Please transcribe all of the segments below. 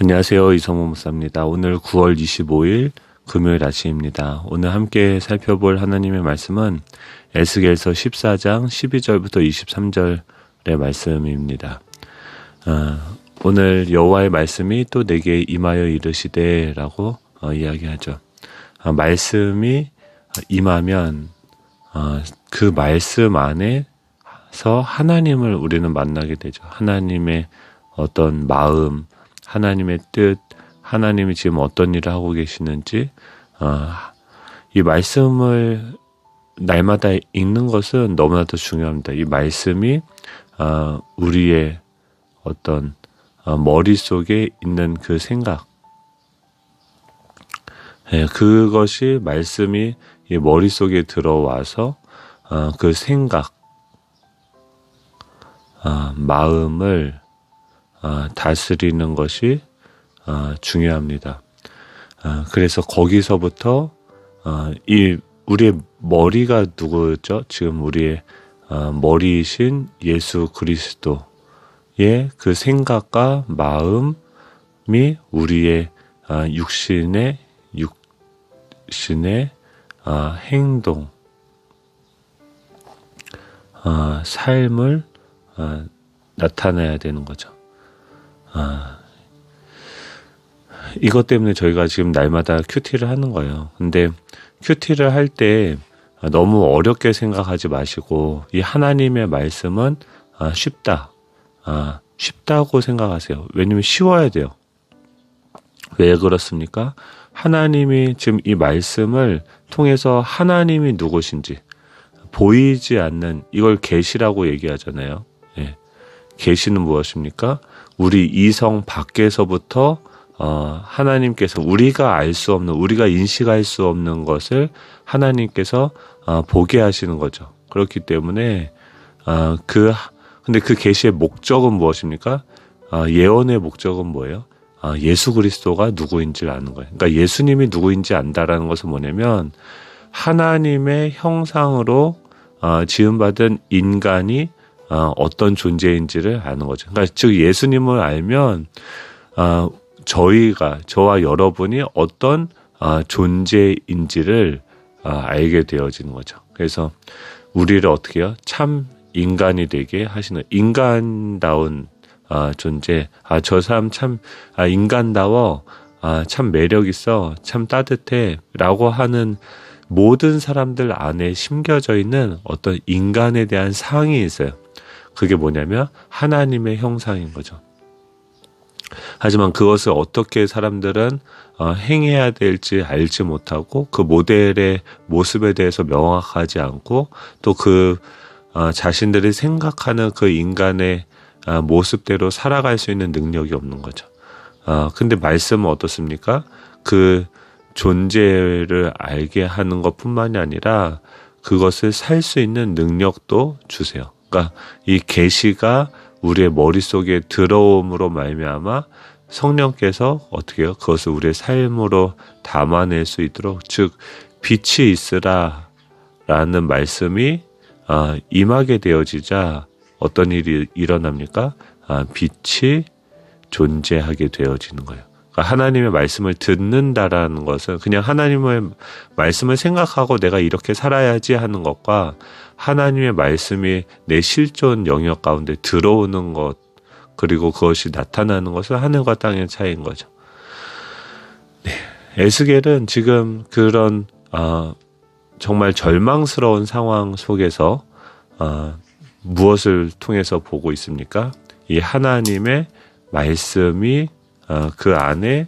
안녕하세요. 이성호 목사입니다. 오늘 9월 25일 금요일 아침입니다. 오늘 함께 살펴볼 하나님의 말씀은 에스겔서 14장 12절부터 23절의 말씀입니다. 어, 오늘 여호와의 말씀이 또 내게 임하여 이르시되라고 어, 이야기하죠. 어, 말씀이 임하면 어, 그 말씀 안에서 하나님을 우리는 만나게 되죠. 하나님의 어떤 마음, 하나님의 뜻, 하나님이 지금 어떤 일을 하고 계시는지, 어, 이 말씀을 날마다 읽는 것은 너무나도 중요합니다. 이 말씀이 어, 우리의 어떤 어, 머릿속에 있는 그 생각, 예, 그것이 말씀이 이 머릿속에 들어와서 어, 그 생각, 어, 마음을 어, 다스리는 것이 어, 중요합니다. 어, 그래서 거기서부터 이 우리의 머리가 누구죠? 지금 우리의 머리이신 예수 그리스도의 그 생각과 마음이 우리의 육신의 육신의 행동, 삶을 나타내야 되는 거죠. 아, 이것 때문에 저희가 지금 날마다 큐티를 하는 거예요. 근데 큐티를 할 때 너무 어렵게 생각하지 마시고 이 하나님의 말씀은 아, 쉽다. 아, 쉽다고 생각하세요. 왜냐면 쉬워야 돼요. 왜 그렇습니까? 하나님이 지금 이 말씀을 통해서 하나님이 누구신지 보이지 않는 이걸 계시라고 얘기하잖아요. 예. 계시는 무엇입니까? 우리 이성 밖에서부터 어, 하나님께서 우리가 알 수 없는, 우리가 인식할 수 없는 것을 하나님께서 어, 보게 하시는 거죠. 그렇기 때문에 어, 그 근데 그 계시의 목적은 무엇입니까? 어, 예언의 목적은 뭐예요? 어, 예수 그리스도가 누구인지 아는 거예요. 그러니까 예수님이 누구인지 안다라는 것은 뭐냐면 하나님의 형상으로 어, 지음받은 인간이 어, 어떤 존재인지를 아는 거죠. 그러니까 즉 예수님을 알면 어, 저희가 저와 여러분이 어떤 어, 존재인지를 어, 알게 되어지는 거죠. 그래서 우리를 어떻게 해요? 참 인간이 되게 하시는 인간다운 아, 존재. 아, 저 사람 참 아, 인간다워. 아, 참 매력 있어. 참 따뜻해. 라고 하는 모든 사람들 안에 심겨져 있는 어떤 인간에 대한 상이 있어요. 그게 뭐냐면 하나님의 형상인 거죠. 하지만 그것을 어떻게 사람들은 어, 행해야 될지 알지 못하고 그 모델의 모습에 대해서 명확하지 않고 또그 어, 자신들이 생각하는 그 인간의 어, 모습대로 살아갈 수 있는 능력이 없는 거죠. 근데 말씀은 어떻습니까? 그 존재를 알게 하는 것 뿐만이 아니라 그것을 살 수 있는 능력도 주세요. 그러니까 이 계시가 우리의 머릿속에 들어옴으로 말미암아 성령께서 어떻게 해요? 그것을 우리의 삶으로 담아낼 수 있도록 즉 빛이 있으라 라는 말씀이 아, 임하게 되어지자 어떤 일이 일어납니까? 아, 빛이 존재하게 되어지는 거예요. 그러니까 하나님의 말씀을 듣는다라는 것은 그냥 하나님의 말씀을 생각하고 내가 이렇게 살아야지 하는 것과 하나님의 말씀이 내 실존 영역 가운데 들어오는 것 그리고 그것이 나타나는 것은 하늘과 땅의 차이인 거죠. 네. 에스겔은 지금 그런 어, 정말 절망스러운 상황 속에서 어, 무엇을 통해서 보고 있습니까? 이 하나님의 말씀이 어, 그 안에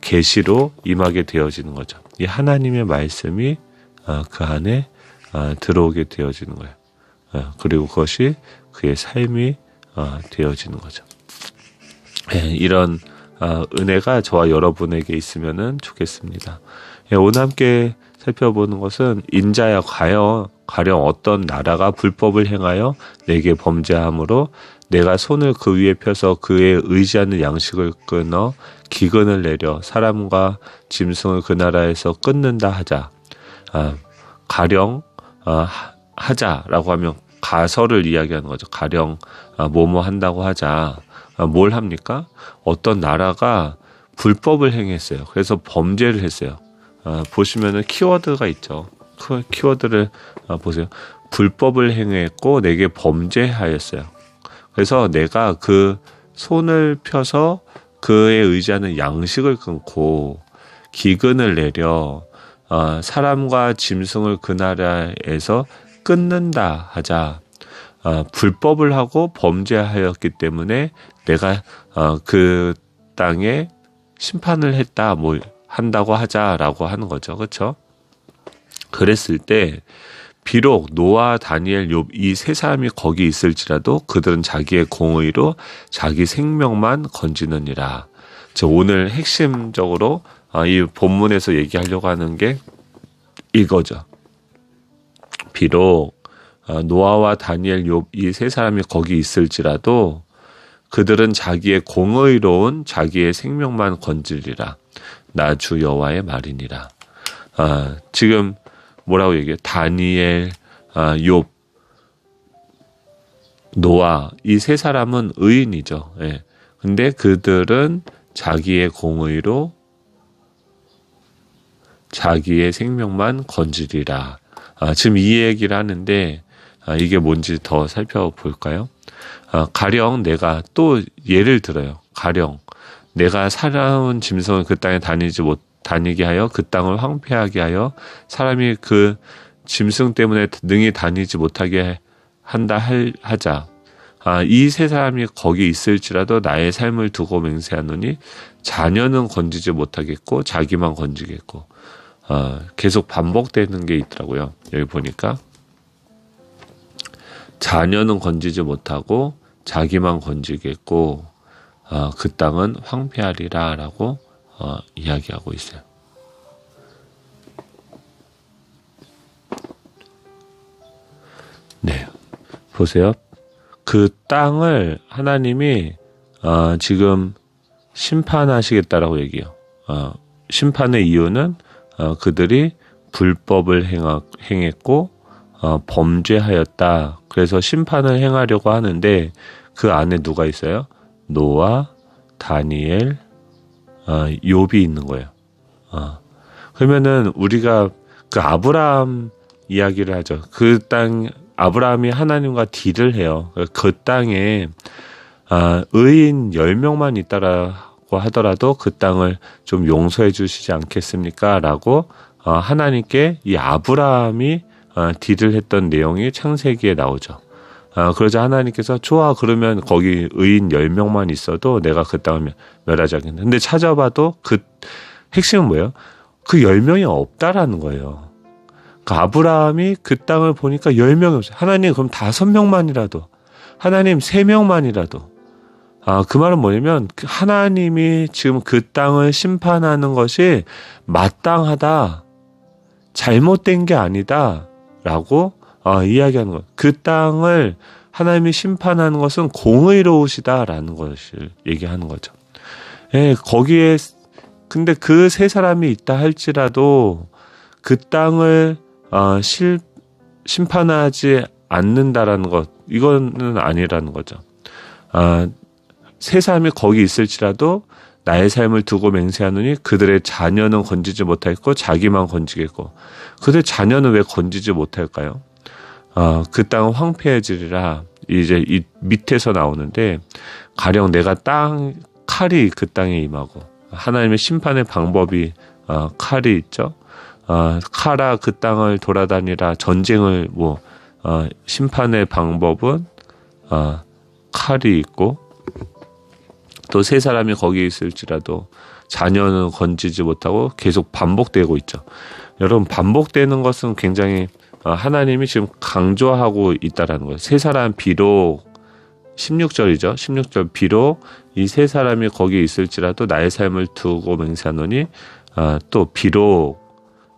계시로 임하게 되어지는 거죠. 이 하나님의 말씀이 어, 그 안에 어, 들어오게 되어지는 거예요. 그리고 그것이 그의 삶이 되어지는 거죠. 예, 이런 은혜가 저와 여러분에게 있으면 좋겠습니다. 예, 오늘 함께 살펴보는 것은 인자야 과연 가령 어떤 나라가 불법을 행하여 내게 범죄함으로 내가 손을 그 위에 펴서 그의 의지하는 양식을 끊어 기근을 내려 사람과 짐승을 그 나라에서 끊는다 하자. 아, 가령 아, 하자라고 하면 가설을 이야기하는 거죠. 가령 아, 뭐뭐 한다고 하자. 아, 뭘 합니까? 어떤 나라가 불법을 행했어요. 그래서 범죄를 했어요. 아, 보시면은 키워드가 있죠. 그 키워드를 아, 보세요. 불법을 행했고 내게 범죄하였어요. 그래서 내가 그 손을 펴서 그에 의지하는 양식을 끊고 기근을 내려 어, 사람과 짐승을 그 나라에서 끊는다 하자 어, 불법을 하고 범죄하였기 때문에 내가 어, 그 땅에 심판을 했다 뭐 한다고 하자라고 하는 거죠 그렇죠 그랬을 때 비록 노아, 다니엘, 욥 이 세 사람이 거기 있을지라도 그들은 자기의 공의로 자기 생명만 건지느니라. 저 오늘 핵심적으로 아, 이 본문에서 얘기하려고 하는 게 이거죠. 비록 아, 노아와 다니엘, 욥 이 세 사람이 거기 있을지라도 그들은 자기의 공의로운 자기의 생명만 건지리라. 나 주 여호와의 말이니라. 아, 지금 뭐라고 얘기해? 다니엘, 아, 욥, 노아 이 세 사람은 의인이죠. 예. 근데 그들은 자기의 공의로 자기의 생명만 건지리라. 아, 지금 이 얘기를 하는데 아, 이게 뭔지 더 살펴볼까요? 아, 가령 내가 또 예를 들어요. 가령 내가 살아온 짐승을 그 땅에 다니지 못 다니게 하여 그 땅을 황폐하게 하여 사람이 그 짐승 때문에 능히 다니지 못하게 한다 할, 하자. 아, 이 세 사람이 거기 있을지라도 나의 삶을 두고 맹세하노니 자녀는 건지지 못하겠고 자기만 건지겠고 아, 계속 반복되는 게 있더라고요. 여기 보니까 자녀는 건지지 못하고 자기만 건지겠고 아, 그 땅은 황폐하리라라고 어, 이야기하고 있어요. 네, 보세요. 그 땅을 하나님이 어, 지금 심판하시겠다라고 얘기해요. 어, 심판의 이유는 어, 그들이 불법을 행하, 행했고 어, 범죄하였다. 그래서 심판을 행하려고 하는데 그 안에 누가 있어요? 노아, 다니엘, 어, 욥이 있는 거예요. 어. 그러면은 우리가 그 아브라함 이야기를 하죠. 그 땅 아브라함이 하나님과 딜을 해요. 그 땅에 아, 의인 10명만 있다라 고 하더라도 그 땅을 좀 용서해 주시지 않겠습니까? 라고 어, 하나님께 이 아브라함이 어, 딜을 했던 내용이 창세기에 나오죠. 아, 그러자 하나님께서 좋아 그러면 거기 의인 10명만 있어도 내가 그 땅을 멸하지 않겠다. 근데 찾아봐도 그 핵심은 뭐예요? 그 10명이 없다라는 거예요. 그 아브라함이 그 땅을 보니까 10명이 없어요. 하나님 그럼 5명만이라도 하나님 3명만이라도 아, 그 말은 뭐냐면 그 하나님이 지금 그 땅을 심판하는 것이 마땅하다. 잘못된 게 아니다 라고 아, 이야기하는 것. 그 땅을 하나님이 심판하는 것은 공의로우시다라는 것을 얘기하는 거죠. 예, 거기에 근데 그 세 사람이 있다 할지라도 그 땅을 어, 실, 심판하지 않는다라는 것 이거는 아니라는 거죠. 아, 세 사람이 거기 있을지라도 나의 삶을 두고 맹세하느니 그들의 자녀는 건지지 못하겠고 자기만 건지겠고 그들 자녀는 왜 건지지 못할까요? 어, 그 땅은 황폐해지리라 이제 이 밑에서 나오는데 가령 내가 땅 칼이 그 땅에 임하고 하나님의 심판의 방법이 어, 칼이 있죠. 어, 칼아 그 땅을 돌아다니라 전쟁을 뭐 어, 심판의 방법은 어, 칼이 있고 또 세 사람이 거기 있을지라도 자녀는 건지지 못하고 계속 반복되고 있죠. 여러분 반복되는 것은 굉장히 어, 하나님이 지금 강조하고 있다라는 거예요. 세 사람 비록 16절이죠. 16절 비록 이 세 사람이 거기 있을지라도 나의 삶을 두고 맹세하노니 아, 또 비록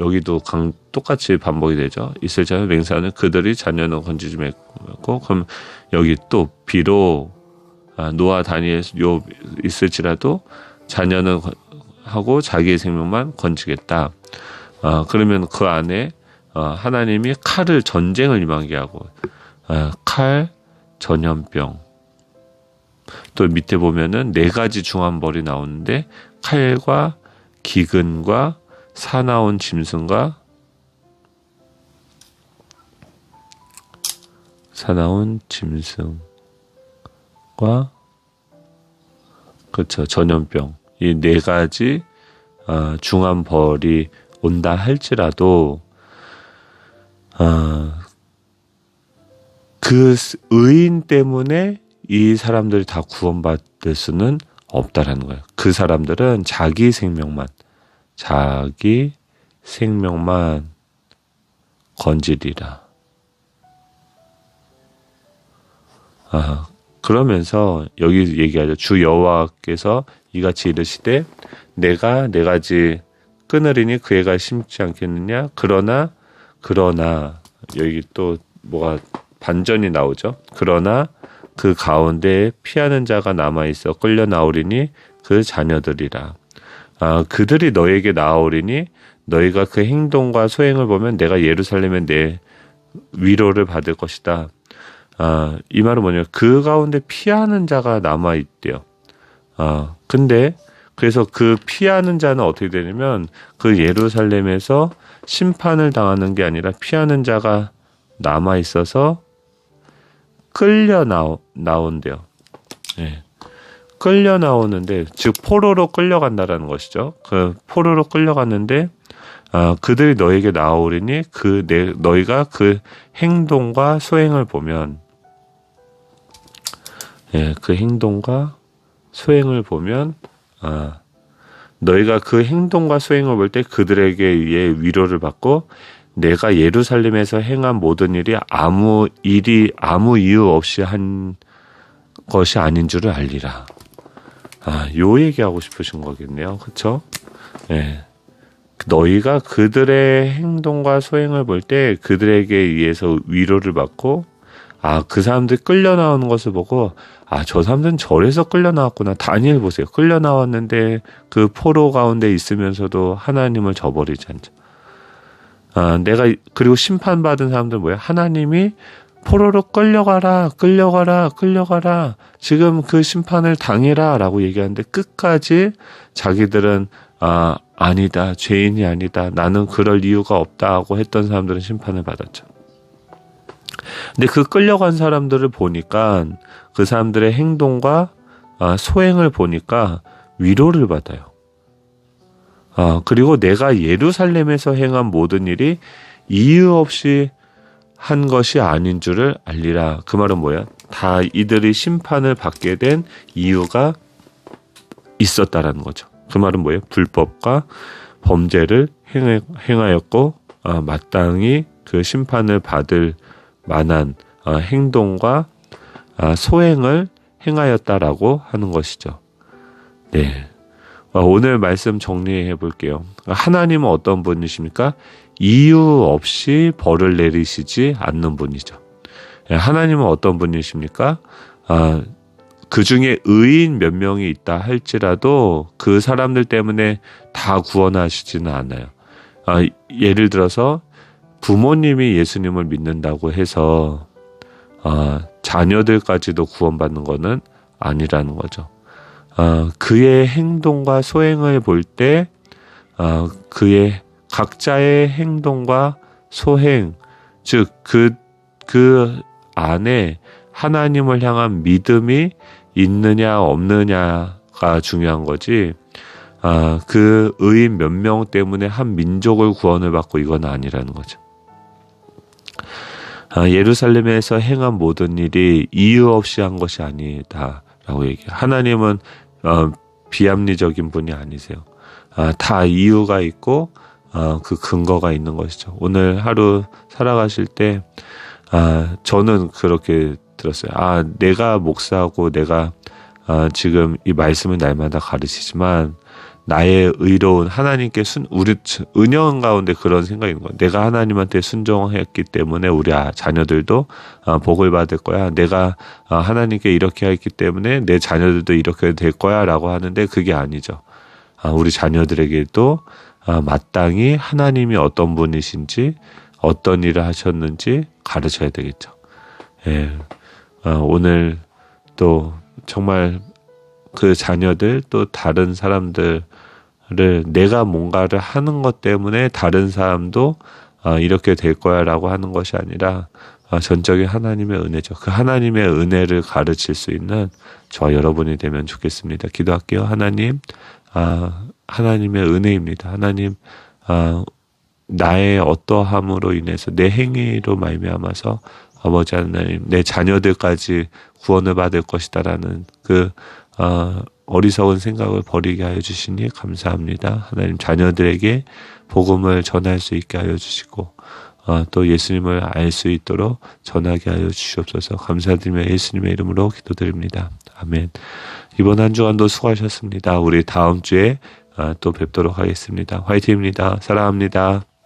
여기도 강 똑같이 반복이 되죠. 있을지라도 맹세하는 그들이 자녀는 건지지 말고 그럼 여기 또 비록 아, 노아 다니엘 요 있을지라도 자녀는 하고 자기의 생명만 건지겠다. 아, 그러면 그 안에 어, 하나님이 칼을 전쟁을 임하게 하고 어, 칼 전염병 또 밑에 보면은 네 가지 중한벌이 나오는데 칼과 기근과 사나운 짐승과 사나운 짐승 과 그렇죠 전염병 이 네 가지 어, 중한 벌이 온다 할지라도 어, 그 의인 때문에 이 사람들이 다 구원받을 수는 없다라는 거예요. 그 사람들은 자기 생명만 자기 생명만 건지리라. 아, 그러면서 여기 얘기하죠. 주 여호와께서 이같이 이르시되 내가 네 가지 끊으리니 그 애가 심지 않겠느냐? 그러나 그러나 여기 또 뭐가 반전이 나오죠. 그러나 그 가운데 피하는 자가 남아 있어 끌려 나오리니 그 자녀들이라. 아, 그들이 너에게 나오리니 너희가 그 행동과 소행을 보면 내가 예루살렘에 내 위로를 받을 것이다. 아, 이 말은 뭐냐? 그 가운데 피하는 자가 남아 있대요. 아, 근데 그래서 그 피하는 자는 어떻게 되냐면 그 예루살렘에서 심판을 당하는 게 아니라 피하는 자가 남아 있어서 끌려 나오, 나온대요. 네. 끌려 나오는데 즉 포로로 끌려간다라는 것이죠. 그 포로로 끌려갔는데 아, 그들이 너에게 나오리니 그 내, 너희가 그 행동과 소행을 보면 예, 그 행동과 소행을 보면 아, 너희가 그 행동과 소행을 볼 때 그들에게 의해 위로를 받고 내가 예루살렘에서 행한 모든 일이 아무 일이 아무 이유 없이 한 것이 아닌 줄을 알리라. 아, 요 얘기하고 싶으신 거겠네요. 그쵸? 예. 네. 너희가 그들의 행동과 소행을 볼 때 그들에게 의해서 위로를 받고 아, 그 사람들 끌려 나오는 것을 보고 아, 저 사람들은 절에서 끌려 나왔구나. 다니엘 보세요. 끌려 나왔는데 그 포로 가운데 있으면서도 하나님을 저버리지 않죠. 아, 내가 그리고 심판받은 사람들 뭐야? 하나님이 포로로 끌려가라, 끌려가라, 끌려가라. 지금 그 심판을 당해라 라고 얘기하는데 끝까지 자기들은 아 아니다, 죄인이 아니다, 나는 그럴 이유가 없다고 했던 사람들은 심판을 받았죠. 근데 그 끌려간 사람들을 보니까 그 사람들의 행동과 아, 소행을 보니까 위로를 받아요. 아, 그리고 내가 예루살렘에서 행한 모든 일이 이유 없이 한 것이 아닌 줄을 알리라. 그 말은 뭐야? 다 이들이 심판을 받게 된 이유가 있었다라는 거죠. 그 말은 뭐예요? 불법과 범죄를 행하였고 아, 마땅히 그 심판을 받을 만한 아, 행동과 아, 소행을 행하였다라고 하는 것이죠. 네. 아, 오늘 말씀 정리해 볼게요. 하나님은 어떤 분이십니까? 이유 없이 벌을 내리시지 않는 분이죠. 예, 하나님은 어떤 분이십니까? 아, 그 중에 의인 몇 명이 있다 할지라도 그 사람들 때문에 다 구원하시지는 않아요. 아, 예를 들어서 부모님이 예수님을 믿는다고 해서 아, 자녀들까지도 구원받는 것은 아니라는 거죠. 아, 그의 행동과 소행을 볼 때, 아, 그의 각자의 행동과 소행, 즉, 그, 그 안에 하나님을 향한 믿음이 있느냐, 없느냐가 중요한 거지, 아, 그 의인 몇 명 때문에 한 민족을 구원을 받고 이건 아니라는 거죠. 아, 예루살렘에서 행한 모든 일이 이유 없이 한 것이 아니다라고 얘기해요. 하나님은 어, 비합리적인 분이 아니세요. 아, 다 이유가 있고 어, 그 근거가 있는 것이죠. 오늘 하루 살아가실 때 아, 저는 그렇게 들었어요. 아, 내가 목사하고 내가 아, 지금 이 말씀을 날마다 가르치지만 나의 의로운 하나님께 순 우리 은영 가운데 그런 있는 거야. 내가 하나님한테 순종했기 때문에 우리 아, 자녀들도 아, 복을 받을 거야. 내가 아, 하나님께 이렇게 했기 때문에 내 자녀들도 이렇게 될 거야라고 하는데 그게 아니죠. 우리 자녀들에게도 마땅히 하나님이 어떤 분이신지 어떤 일을 하셨는지 가르쳐야 되겠죠. 예. 오늘 또 정말 그 자녀들 또 다른 사람들 을 내가 뭔가를 하는 것 때문에 다른 사람도 아, 이렇게 될 거야라고 하는 것이 아니라 아, 전적인 하나님의 은혜죠. 그 하나님의 은혜를 가르칠 수 있는 저와 여러분이 되면 좋겠습니다. 기도할게요. 하나님, 아, 하나님의 은혜입니다. 하나님, 아, 나의 어떠함으로 인해서 내 행위로 말미암아서 아버지 하나님 내 자녀들까지 구원을 받을 것이다라는 그 어, 어리석은 생각을 버리게 하여 주시니 감사합니다. 하나님 자녀들에게 복음을 전할 수 있게 하여 주시고 어, 또 예수님을 알 수 있도록 전하게 하여 주시옵소서 감사드리며 예수님의 이름으로 기도드립니다. 아멘. 이번 한 주간도 수고하셨습니다. 우리 다음 주에 아, 또 뵙도록 하겠습니다. 화이팅입니다. 사랑합니다.